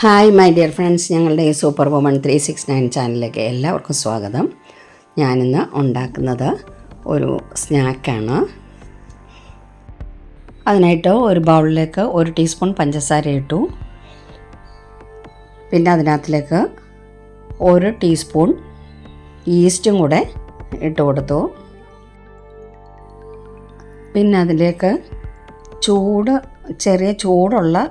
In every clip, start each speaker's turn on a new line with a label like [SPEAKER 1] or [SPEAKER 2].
[SPEAKER 1] Hi my dear friends ഞങ്ങളുടെ ഈ super woman three six nine ചാനലിലേക്ക് എല്ലാവർക്കും സ്വാഗതം. ഞാനിന്ന് ഉണ്ടാക്കുന്നത് ഒരു സ്നാക്കാണ് അതിനായിട്ട് ഒരു ബൗളിലേക്ക് ഒരു ടീസ്പൂൺ പഞ്ചസാര ഇട്ടു. പിന്നെ അതിനകത്തിലേക്ക് ഒരു ടീസ്പൂൺ ഈസ്റ്റും കൂടെ ഇട്ട് കൊടുത്തു. പിന്നെ അതിലേക്ക് ചൂട് ചെറിയ ചൂടുള്ള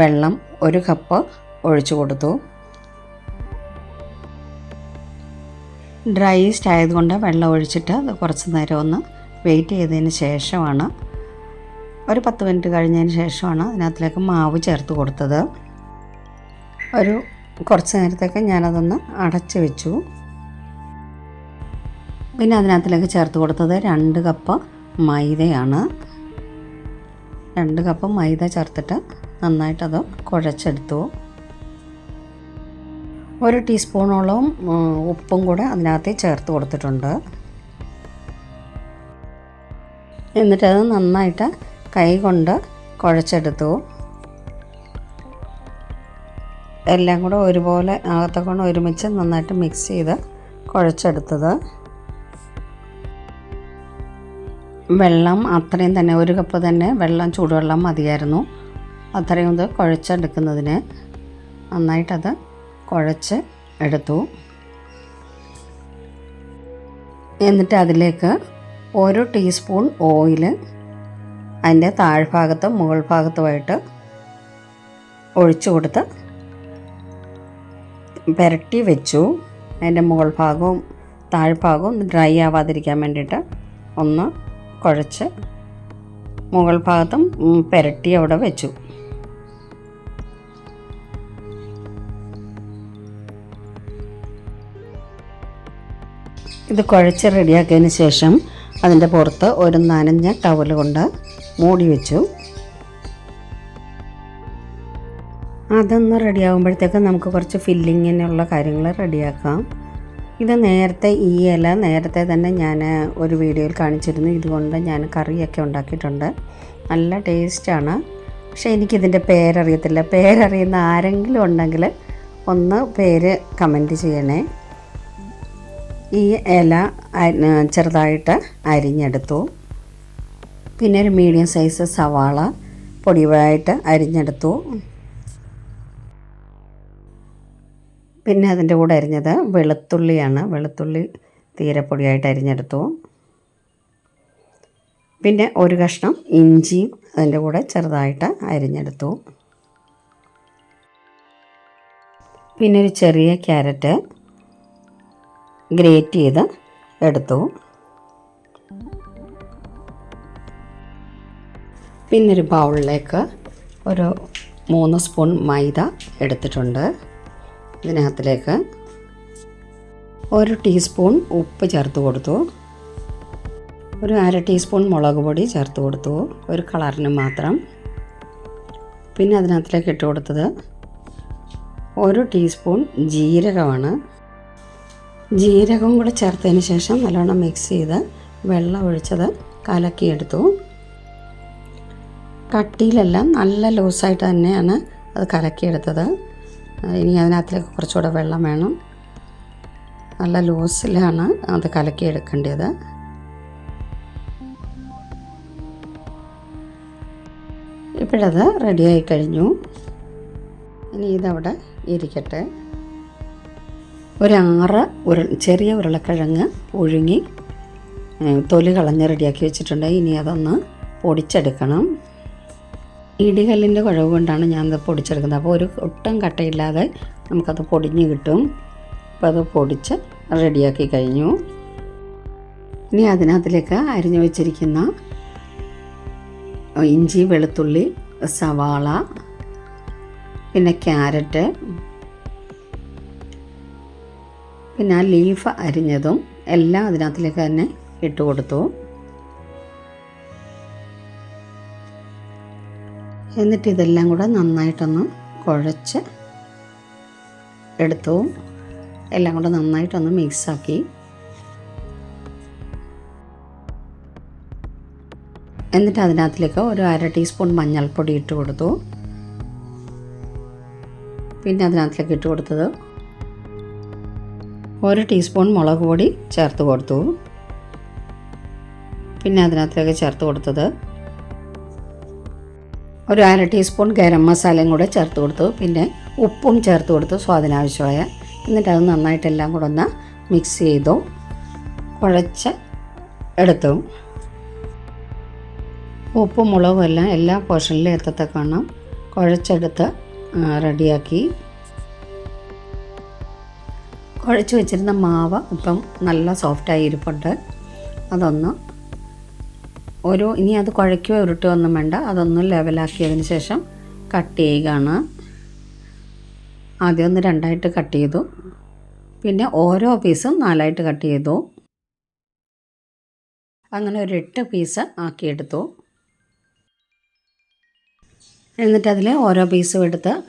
[SPEAKER 1] വെള്ളം ഒരു കപ്പ് ഒഴിച്ചു കൊടുത്തു. ഡ്രൈ ഈസ്റ്റ് ആയതുകൊണ്ട് വെള്ളം ഒഴിച്ചിട്ട് അത് കുറച്ച് നേരം ഒന്ന് വെയിറ്റ് ചെയ്തതിന് ശേഷമാണ് ഒരു പത്ത് മിനിറ്റ് കഴിഞ്ഞതിന് ശേഷമാണ് അതിനകത്തിലേക്ക് മാവ് ചേർത്ത് കൊടുത്തത്. ഒരു കുറച്ച് നേരത്തേക്ക് ഞാനതൊന്ന് അടച്ചു വെച്ചു. പിന്നെ അതിനകത്തിലേക്ക് ചേർത്ത് കൊടുത്തത് രണ്ട് കപ്പ് മൈദയാണ്. രണ്ട് കപ്പ് മൈദ ചേർത്തിട്ട് നന്നായിട്ടത് കുഴച്ചെടുത്തു. ഒരു ടീസ്പൂണോളം ഉപ്പും കൂടെ അതിനകത്ത് ചേർത്ത് കൊടുത്തിട്ടുണ്ട്. എന്നിട്ടത് നന്നായിട്ട് കൈ കൊണ്ട് കുഴച്ചെടുത്തു. എല്ലാം കൂടെ ഒരുപോലെ അകത്തെ കൊണ്ട് ഒരുമിച്ച് നന്നായിട്ട് മിക്സ് ചെയ്ത് കുഴച്ചെടുത്തത്. വെള്ളം അത്രയും തന്നെ ഒരു കപ്പ് തന്നെ വെള്ളം ചൂടുവെള്ളം മതിയായിരുന്നു. അത്രയും ഇത് കുഴച്ചെടുക്കുന്നതിന് നന്നായിട്ടത് കുഴച്ച് എടുത്തു. എന്നിട്ട് അതിലേക്ക് ഒരു ടീസ്പൂൺ ഓയിൽ അതിന്റെ താഴ്ഭാഗത്തും മുകൾ ഭാഗത്തുമായിട്ട് ഒഴിച്ചു കൊടുത്ത് പുരട്ടി വെച്ചു. അതിന്റെ മുകൾ ഭാഗവും താഴ്ഭാഗവും ഡ്രൈ ആവാതിരിക്കാൻ വേണ്ടിയിട്ട് ഒന്ന് കുഴച്ച് മുകൾ ഭാഗത്തും പുരട്ടി അവിടെ വെച്ചു. ഇത് കുഴച്ച് റെഡിയാക്കിയതിന് ശേഷം അതിന്റെ പുറത്ത് ഒരു നനഞ്ഞ ടവൽ കൊണ്ട് മൂടി വെച്ചു. അതൊന്ന് റെഡിയാകുമ്പോഴത്തേക്ക് നമുക്ക് കുറച്ച് ഫില്ലിങ്ങിനുള്ള കാര്യങ്ങൾ റെഡിയാക്കാം. ഇത് നേരത്തെ ഈ ഇല നേരത്തെ തന്നെ ഞാൻ ഒരു വീഡിയോയിൽ കാണിച്ചിരുന്നു. ഇതുകൊണ്ട് ഞാൻ കറിയൊക്കെ ഉണ്ടാക്കിയിട്ടുണ്ട്. നല്ല ടേസ്റ്റാണ് പക്ഷേ എനിക്കിതിന്റെ പേരറിയത്തില്ല. പേരറിയുന്ന ആരെങ്കിലും ഉണ്ടെങ്കിൽ ഒന്ന് പേര് കമന്റ് ചെയ്യണേ. ഈ ഇല ചെറുതായിട്ട് അരിഞ്ഞെടുത്തു. പിന്നെ ഒരു മീഡിയം സൈസ് സവാള പൊടിയായിട്ട് അരിഞ്ഞെടുത്തു. പിന്നെ അതിന്റെ കൂടെ അരിഞ്ഞത് വെളുത്തുള്ളിയാണ്. വെളുത്തുള്ളി തീരെ പൊടിയായിട്ട് അരിഞ്ഞെടുത്തു. പിന്നെ ഒരു കഷ്ണം ഇഞ്ചിയും അതിന്റെ കൂടെ ചെറുതായിട്ട് അരിഞ്ഞെടുത്തു. പിന്നെ ഒരു ചെറിയ ക്യാരറ്റ് ഗ്രേറ്റ് ചെയ്ത് എടുത്തു. പിന്നൊരു ബൗളിലേക്ക് ഒരു മൂന്ന് സ്പൂൺ മൈദ എടുത്തിട്ടുണ്ട്. ഇതിനകത്തിലേക്ക് ഒരു ടീസ്പൂൺ ഉപ്പ് ചേർത്ത് കൊടുത്തു. ഒരു അര ടീസ്പൂൺ മുളക് പൊടി ചേർത്ത് കൊടുത്തു. ഒരു കളറിന് മാത്രം. പിന്നെ അതിനകത്തിലേക്ക് ഇട്ട് കൊടുത്തത് ഒരു ടീസ്പൂൺ ജീരകമാണ്. ജീരകവും കൂടെ ചേർത്തതിന് ശേഷം നല്ലോണം മിക്സ് ചെയ്ത് വെള്ളം ഒഴിച്ചത് കലക്കിയെടുത്തു. കട്ടിയിലെല്ലാം നല്ല ലൂസായിട്ട് തന്നെയാണ് അത് കലക്കിയെടുത്തത്. ഇനി അതിനകത്തേക്ക് കുറച്ചുകൂടെ വെള്ളം വേണം. നല്ല ലൂസിലാണ് അത് കലക്കിയെടുക്കേണ്ടത്. ഇപ്പോഴത് റെഡിയായി കഴിഞ്ഞു. ഇനി ഇതവിടെ ഇരിക്കട്ടെ. ഒരു ആറ് ഉരുൾ ചെറിയ ഉരുളക്കിഴങ്ങ് പുഴുങ്ങി തൊലി കളഞ്ഞ് റെഡിയാക്കി വെച്ചിട്ടുണ്ട്. ഇനി അതൊന്ന് പൊടിച്ചെടുക്കണം. ഇടികല്ലിന്റെ കുഴവ് കൊണ്ടാണ് ഞാനത് പൊടിച്ചെടുക്കുന്നത്. അപ്പോൾ ഒരു ഒട്ടും കട്ടയില്ലാതെ നമുക്കത് പൊടിഞ്ഞ് കിട്ടും. അപ്പോൾ അത് പൊടിച്ച് റെഡിയാക്കി കഴിഞ്ഞു. ഇനി അതിനകത്തിലേക്ക് അരിഞ്ഞു വെച്ചിരിക്കുന്ന ഇഞ്ചി വെളുത്തുള്ളി സവാള പിന്നെ ക്യാരറ്റ് പിന്നെ ആ ലീഫ് അരിഞ്ഞതും എല്ലാം അതിനകത്തിലേക്ക് തന്നെ ഇട്ട് കൊടുത്തു. എന്നിട്ട് ഇതെല്ലാം കൂടെ നന്നായിട്ടൊന്ന് കുഴച്ച് എടുത്തു. എല്ലാം കൂടെ നന്നായിട്ടൊന്ന് മിക്സാക്കി. എന്നിട്ട് അതിനകത്തിലേക്ക് ഒരു അര ടീസ്പൂൺ മഞ്ഞൾപ്പൊടി ഇട്ട് കൊടുത്തു. പിന്നെ അതിനകത്തിലേക്ക് ഇട്ട് കൊടുത്തത് ഒരു ടീസ്പൂൺ മുളക് പൊടി ചേർത്ത് കൊടുത്തു. പിന്നെ അതിനകത്തേക്ക് ചേർത്ത് കൊടുത്തത് ഒരു അര ടീസ്പൂൺ ഗരം മസാലയും കൂടെ ചേർത്ത് കൊടുത്തു. പിന്നെ ഉപ്പും ചേർത്ത് കൊടുത്തു സ്വാദിനാവശ്യമായ. എന്നിട്ട് അത് നന്നായിട്ടെല്ലാം കൂടെ ഒന്ന് മിക്സ് ചെയ്തു. കുഴച്ച് എടുത്തു. ഉപ്പും മുളകും എല്ലാം എല്ലാ പോർഷനിലും എത്തത്തക്കവണ്ണം കുഴച്ചെടുത്ത് റെഡിയാക്കി കുഴച്ച് വെച്ചിരുന്ന മാവ് ഇപ്പം നല്ല സോഫ്റ്റായി ഇരിപ്പുണ്ട്. അതൊന്ന് ഒരു ഇനി അത് കുഴയ്ക്കുകയോ ഉരുട്ടുകയൊന്നും വേണ്ട. അതൊന്ന് ലെവലാക്കിയതിന് ശേഷം കട്ട് ചെയ്യുകയാണ്. ആദ്യം ഒന്ന് രണ്ടായിട്ട് കട്ട് ചെയ്തു. പിന്നെ ഓരോ പീസും നാലായിട്ട് കട്ട് ചെയ്തു. അങ്ങനെ ഒരു എട്ട് പീസ് ആക്കിയെടുത്തു. എന്നിട്ടതിൽ ഓരോ പീസും എടുത്ത്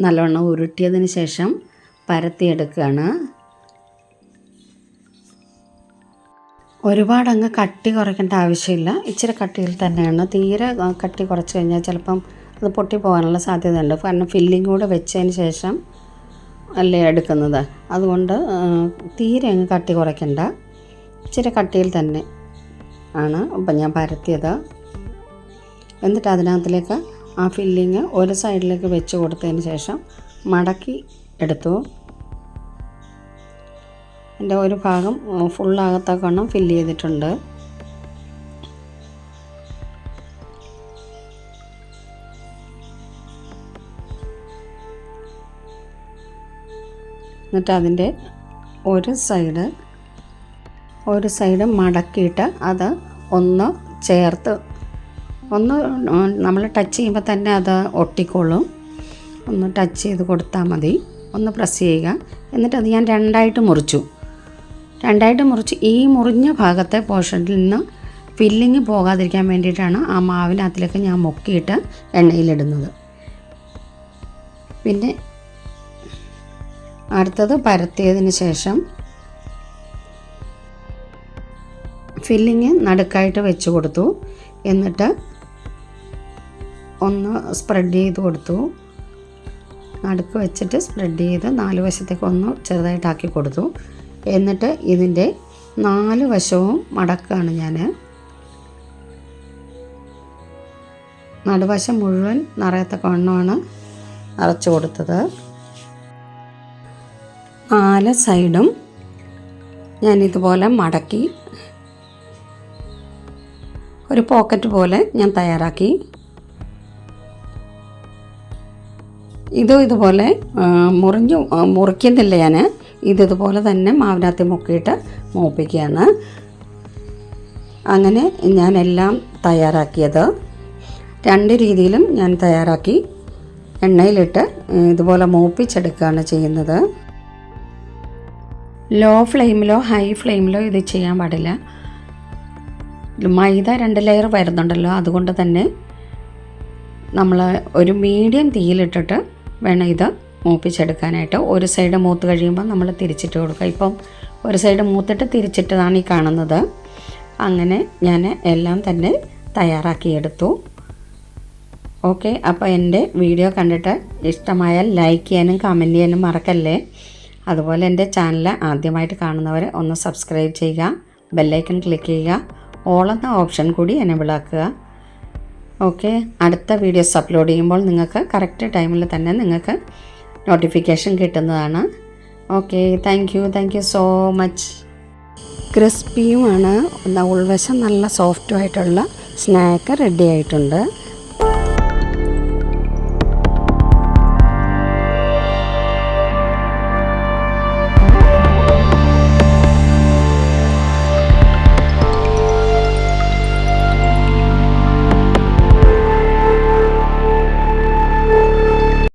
[SPEAKER 1] നല്ലവണ്ണം ഉരുട്ടിയതിന് ശേഷം പരത്തിയെടുക്കുകയാണ്. ഒരുപാട് അങ്ങ് കട്ടി കുറയ്ക്കേണ്ട ആവശ്യമില്ല. ഇച്ചിരി കട്ടിയിൽ തന്നെയാണ്. തീരെ കട്ടി കുറച്ച് കഴിഞ്ഞാൽ ചിലപ്പം അത് പൊട്ടിപ്പോകാനുള്ള സാധ്യതയുണ്ട്. കാരണം ഫില്ലിംഗ് കൂടെ വെച്ചതിന് ശേഷം അല്ലേ എടുക്കുന്നത്. അതുകൊണ്ട് തീരെ അങ്ങ് കട്ടി കുറയ്ക്കണ്ട. ഇച്ചിരി കട്ടിയിൽ തന്നെ ആണ് അപ്പം ഞാൻ പരത്തിയത്. എന്നിട്ട് അതിനകത്തിലേക്ക് ആ ഫില്ലിങ് ഒരു സൈഡിലേക്ക് വെച്ച് കൊടുത്തതിന് ശേഷം മടക്കി എടുത്തു. എന്റെ ഒരു ഭാഗം ഫുള്ളാകത്തക്കവണ്ണം ഫില്ല് ചെയ്തിട്ടുണ്ട്. എന്നിട്ട് അതിന്റെ ഒരു സൈഡ് ഒരു സൈഡ് മടക്കിയിട്ട് അത് ഒന്ന് ചേർത്ത്. ഒന്ന് നമ്മൾ ടച്ച് ചെയ്യുമ്പോൾ തന്നെ അത് ഒട്ടിക്കോളും. ഒന്ന് ടച്ച് ചെയ്ത് കൊടുത്താൽ മതി. ഒന്ന് പ്രസ് ചെയ്യുക. എന്നിട്ട് അത് ഞാൻ രണ്ടായിട്ട് മുറിച്ചു. രണ്ടായിട്ട് മുറിച്ച് ഈ മുറിഞ്ഞ ഭാഗത്തെ പോർഷനിൽ നിന്ന് ഫില്ലിങ് പോകാതിരിക്കാൻ വേണ്ടിയിട്ടാണ് ആ മാവിനകത്തിലേക്ക് ഞാൻ മുക്കിയിട്ട് എണ്ണയിലിടുന്നത്. പിന്നെ അടുത്തത് പരത്തിയതിന് ശേഷം ഫില്ലിങ് നടുക്കായിട്ട് വെച്ച് കൊടുത്തു. എന്നിട്ട് ഒന്ന് സ്പ്രെഡ് ചെയ്ത് കൊടുത്തു. നടുക്ക് വെച്ചിട്ട് സ്പ്രെഡ് ചെയ്ത് നാല് വശത്തേക്ക് ഒന്ന് ചെറുതായിട്ടാക്കി കൊടുത്തു. എന്നിട്ട് ഇതിന്റെ നാല് വശവും മടക്കുകയാണ് ഞാൻ. നടുവശം മുഴുവൻ നിറയത്തക്കവണ്ണമാണ് നിറച്ചു കൊടുത്തത്. നാല് സൈഡും ഞാൻ ഇതുപോലെ മടക്കി ഒരു പോക്കറ്റ് പോലെ ഞാൻ തയ്യാറാക്കി. ഇതും ഇതുപോലെ മുറിഞ്ഞു മുറിക്കുന്നില്ല ഞാൻ. ഇതുപോലെ തന്നെ മാവിനകത്ത് മുക്കിയിട്ട് മൂപ്പിക്കുകയാണ്. അങ്ങനെ ഞാനെല്ലാം തയ്യാറാക്കിയത്. രണ്ട് രീതിയിലും ഞാൻ തയ്യാറാക്കി. എണ്ണയിലിട്ട് ഇതുപോലെ മൂപ്പിച്ചെടുക്കുകയാണ് ചെയ്യുന്നത്. ലോ ഫ്ലെയിമിലോ ഹൈ ഫ്ലെയിമിലോ ഇത് ചെയ്യാൻ പാടില്ല. മൈദ രണ്ട് ലെയർ വരുന്നുണ്ടല്ലോ അതുകൊണ്ട് തന്നെ നമ്മൾ ഒരു മീഡിയം തീയിലിട്ടിട്ട് വേണം ഇത് മൂപ്പിച്ചെടുക്കാനായിട്ട്. ഒരു സൈഡ് മൂത്ത് കഴിയുമ്പോൾ നമ്മൾ തിരിച്ചിട്ട് കൊടുക്കുക. ഇപ്പം ഒരു സൈഡ് മൂത്തിട്ട് തിരിച്ചിട്ടതാണ് ഈ കാണുന്നത്. അങ്ങനെ ഞാൻ എല്ലാം തന്നെ തയ്യാറാക്കിയെടുത്തു ഓക്കെ അപ്പോൾ എന്റെ വീഡിയോ കണ്ടിട്ട് ഇഷ്ടമായാൽ ലൈക്ക് ചെയ്യാനും കമന്റ് ചെയ്യാനും മറക്കല്ലേ? അതുപോലെ എന്റെ ചാനൽ ആദ്യമായിട്ട് കാണുന്നവർ ഒന്ന് സബ്സ്ക്രൈബ് ചെയ്യുക ബെല്ലൈക്കൺ ക്ലിക്ക് ചെയ്യുക ഓൾ എന്ന ഓപ്ഷൻ കൂടി എനേബിൾ ആക്കുക. ഓക്കെ അടുത്ത വീഡിയോസ് അപ്ലോഡ് ചെയ്യുമ്പോൾ നിങ്ങൾക്ക് കറക്റ്റ് ടൈമിൽ തന്നെ നിങ്ങൾക്ക് നോട്ടിഫിക്കേഷൻ കിട്ടുന്നതാണ്. Okay thank you thank you so much ക്രിസ്പിയുമാണ് ഉൾവശം നല്ല സോഫ്റ്റുമായിട്ടുള്ള സ്നാക്ക് റെഡി ആയിട്ടുണ്ട്.